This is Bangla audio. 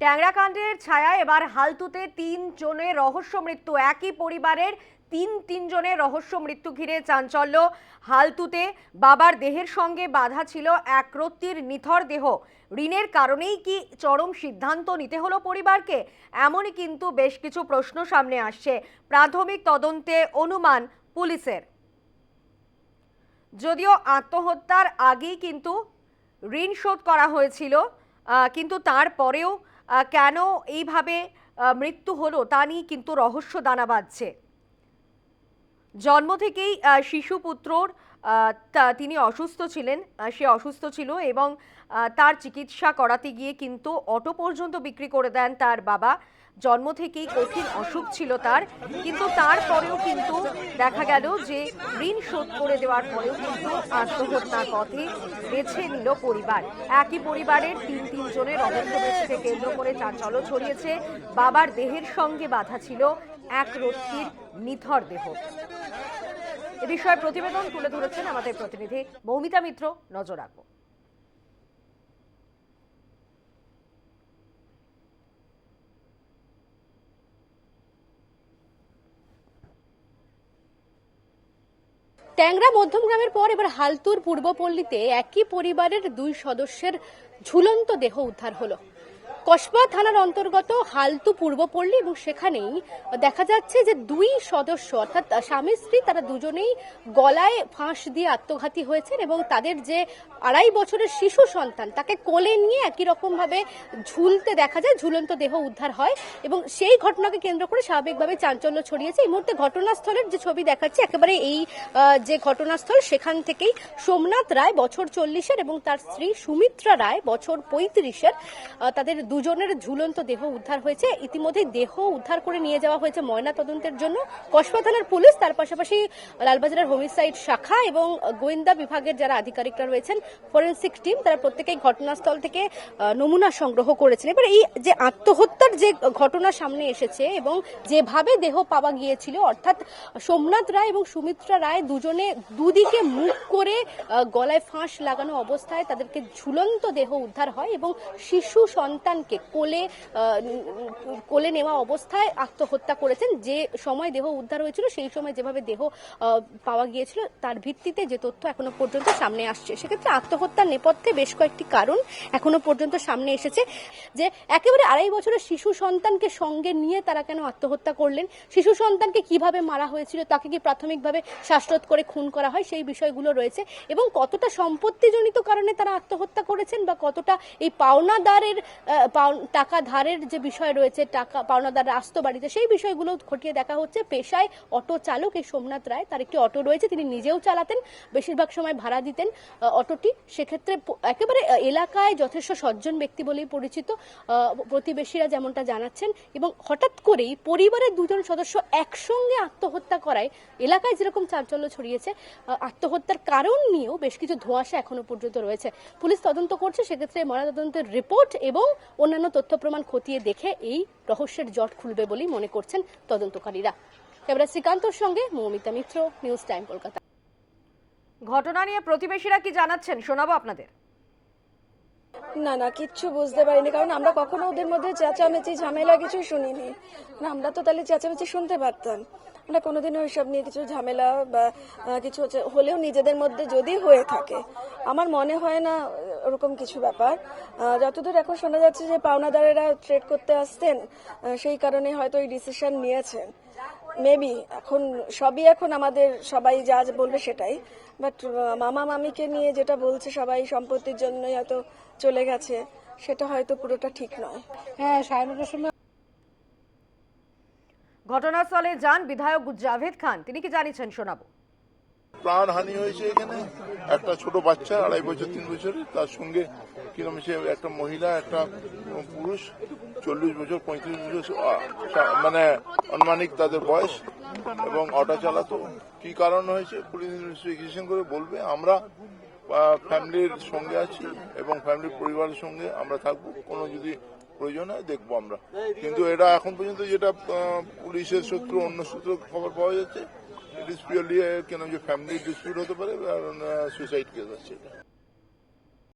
ট্যাংরাকাণ্ডের ছায়া এবার হালতুতে তিন জনের রহস্য মৃত্যু। একই পরিবারের তিন তিনজনের রহস্য মৃত্যু ঘিরে চাঞ্চল্য। হালতুতে বাবার দেহের সঙ্গে বাধা ছিল এক রত্তির নিথর দেহ। ঋণের কারণেই কি চরম সিদ্ধান্ত নিতে হলো পরিবারকে? এমনই কিন্তু বেশ কিছু প্রশ্ন সামনে আসছে। প্রাথমিক তদন্তে অনুমান পুলিশের। যদিও আত্মহত্যার আগেই কিন্তু ঋণ শোধ করা হয়েছিল কিন্তু তারপরেও কেন এইভাবে মৃত্যু হলো তা নিয়ে কিন্তু রহস্য দানা বাঁধছে। জন্ম থেকেই শিশু তা- তিনি অসুস্থ ছিলেন সে অসুস্থ ছিল এবং তার চিকিৎসা করাতে গিয়ে কিন্তু অটো পর্যন্ত বিক্রি করে দেন তার বাবা। জন্ম থেকেই কঠিন অসুখ ছিল তার, কিন্তু তারপরেও কিন্তু দেখা গেল যে ঋণ শোধ করে দেওয়ার পরেও কিন্তু আত্মহত্যার পথে বেছে নিল পরিবার। একই পরিবারের তিন তিনজনের মৃত্যুকে কেন্দ্র করে চাঞ্চল্য ছড়িয়েছে। বাবার দেহের সঙ্গে বাধা ছিল এক রত্তির নিথর দেহ। এ বিষয়ে প্রতিবেদন তুলে ধরেছেন আমাদের প্রতিনিধি মৌমিতা মিত্র। নজর রাখব। ট্যাংরা মধ্যমগ্রামের পর এবার হালতুর পূর্বপল্লীতে একই পরিবারের দুই সদস্যের ঝুলন্ত দেহ উদ্ধার হলো। কসবা থানার অন্তর্গত হালতু পূর্বপল্লী এবং সেখানেই দেখা যাচ্ছে যে দুই সদস্য, অর্থাৎ স্বামী স্ত্রী, তারা দুজনেই গলায় ফাঁস দিয়ে আত্মঘাতী হয়েছেন এবং তাদের যে আড়াই বছরের শিশু সন্তান, তাকে কোলে নিয়ে একই রকম ভাবে ঝুলতে দেখা যায়, ঝুলন্ত দেহ উদ্ধার হয় এবং সেই ঘটনাকে কেন্দ্র করে স্বাভাবিকভাবে চাঞ্চল্য ছড়িয়েছে। এই মুহূর্তে ঘটনাস্থলের যে ছবি দেখাচ্ছে, একেবারে এই যে ঘটনাস্থল, সেখান থেকেই সোমনাথ রায় বছর চল্লিশের এবং তার স্ত্রী সুমিত্রা রায় বছর পঁয়ত্রিশের তাদের তাদের দুজনের ঝুলন্ত দেহ উদ্ধার হয়েছে। ইতিমধ্যে দেহ উদ্ধার করে নিয়ে যাওয়া হয়েছে ময়না তদন্তের জন্য। কসবা থানার পুলিশ, তার পাশাপাশি লালবাজারের হোমিসাইড শাখা এবং গোয়েন্দা বিভাগের যারা আধিকারিকরা রয়েছেন, ফরেন্সিক টিম, তারা প্রত্যেকেই ঘটনাস্থল থেকে নমুনা সংগ্রহ করেছেন এবার এই যে আত্মহত্যার যে ঘটনা সামনে এসেছে এবং যেভাবে দেহ পাওয়া গিয়েছিল, অর্থাৎ সোমনাথ রায় এবং সুমিত্রা রায় দুজনে দুদিকে মুখ করে গলায় ফাঁস লাগানো অবস্থায় তাদেরকে ঝুলন্ত দেহ উদ্ধার হয় এবং শিশু সন্তানকে কোলে কোলে নেওয়া অবস্থায় আত্মহত্যা করেছেন। যে সময় দেহ উদ্ধার হয়েছিল, সেই সময় যেভাবে দেহ পাওয়া গিয়েছিল, তার ভিত্তিতে যে তথ্য এখনও পর্যন্ত সামনে আসছে। সেক্ষেত্রে আত্মহত্যার নেপথ্যে বেশ কয়েকটি কারণ এখনও পর্যন্ত সামনে এসেছে। যে একেবারে আড়াই বছরের শিশু সন্তানকে সঙ্গে নিয়ে তারা কেন আত্মহত্যা করলেন, শিশু সন্তানকে কীভাবে মারা হয়েছিল, তাকে কি প্রাথমিকভাবে শ্বাসরোধ করে খুন করা হয়, সেই বিষয়গুলো রয়েছে। এবং কতটা সম্পত্তিজনিত কারণে তারা আত্মহত্যা করেছেন বা কতটা এই পাওনাদারের টাকা ধারের যে বিষয় রয়েছে, টাকা, পাওনাদার আস্ত বাড়িতে, সেই বিষয়গুলো খতিয়ে দেখা হচ্ছে। পেশায় অটো চালক এই সোমনাথ রায়, তার একটি অটো রয়েছে, তিনি নিজেও চালাতেন, বেশিরভাগ সময় ভাড়া দিতেন অটোটি। সেক্ষেত্রে একেবারে এলাকায় যথেষ্ট সজ্জন ব্যক্তি বলেই পরিচিত প্রতিবেশীরা যেমনটা জানাচ্ছেন, এবং হঠাৎ করেই পরিবারের দুজন সদস্য একসঙ্গে আত্মহত্যা করায়, এলাকায় যেরকম চাঞ্চল্য ছড়িয়েছে আত্মহত্যার কারণ নিয়েও বেশ কিছু ধোঁয়াশা এখনও পর্যন্ত রয়েছে। পুলিশ তদন্ত করছে, সেক্ষেত্রে ময়নাতদন্তের রিপোর্ট এবং অন্যান্য তথ্য প্রমাণ খতিয়ে দেখে এই রহস্যের জট খুলবে বলেই মনে করছেন তদন্তকারীরা। ক্যামেরা শ্রীকান্তর সঙ্গে মৌমিতা মিত্র নিউজ টাইম কলকাতা। ঘটনা নিয়ে প্রতিবেশীরা কি জানাচ্ছেন শোনাবো আপনাদের। না না কিচ্ছু বুঝতে পারিনি কারণ আমরা কখনো ওদের মধ্যে চেঁচামেচি ঝামেলা কিছু শুনিনি। না আমরা তো তাহলে চেঁচামেচি শুনতে পারতাম। আমরা কোনোদিনও ওইসব নিয়ে কিছু ঝামেলা বা কিছু হচ্ছে, হলেও নিজেদের মধ্যে যদি হয়ে থাকে, আমার মনে হয় না, ওরকম কিছু ব্যাপার। যতদূর এখন শোনা যাচ্ছে যে পাওনাদারেরা ট্রেড করতে আসতেন সেই কারণে হয়তো এই ডিসিশন নিয়েছেন। মেবি এখন সবই এখন আমাদের, সবাই যা যা বলবে সেটাই। বাট মামা মামিকে নিয়ে যেটা বলছে সবাই সম্পত্তির জন্যই হয়তো চলে গেছে, সেটা হয়তো পুরোটা ঠিক নয়। হ্যাঁ সাড়ে নটার সময় ঘটনাস্থলে যান বিধায়ক জাভেদ খান। তিনি কি জানিয়েছেন শোনাবো। প্রাণহানি হয়েছে এখানে। একটা ছোট বাচ্চা, আড়াই বছর, তিন বছরের তার সঙ্গে কিরম সে একটা মহিলা, একটা পুরুষ, চল্লিশ বছর, পঁয়ত্রিশ বছর মানে আনুমানিক তাদের বয়স এবং অটো চালাতো। কি কারণ হয়েছে পুলিশ ইনভেস্টিগেশন করে বলবে। আমরা ফ্যামিলির সঙ্গে আছি এবং ফ্যামিলির পরিবারের সঙ্গে আমরা থাকব। কোনো যদি প্রয়োজন হয় দেখব আমরা। কিন্তু এটা এখন পর্যন্ত যেটা পুলিশের সূত্র অন্য সূত্র খবর পাওয়া যাচ্ছে ইট ইস পিওরলি কেন যে ফ্যামিলি ডিসপিউট হতে পারে সুইসাইড কেস আছে এটা।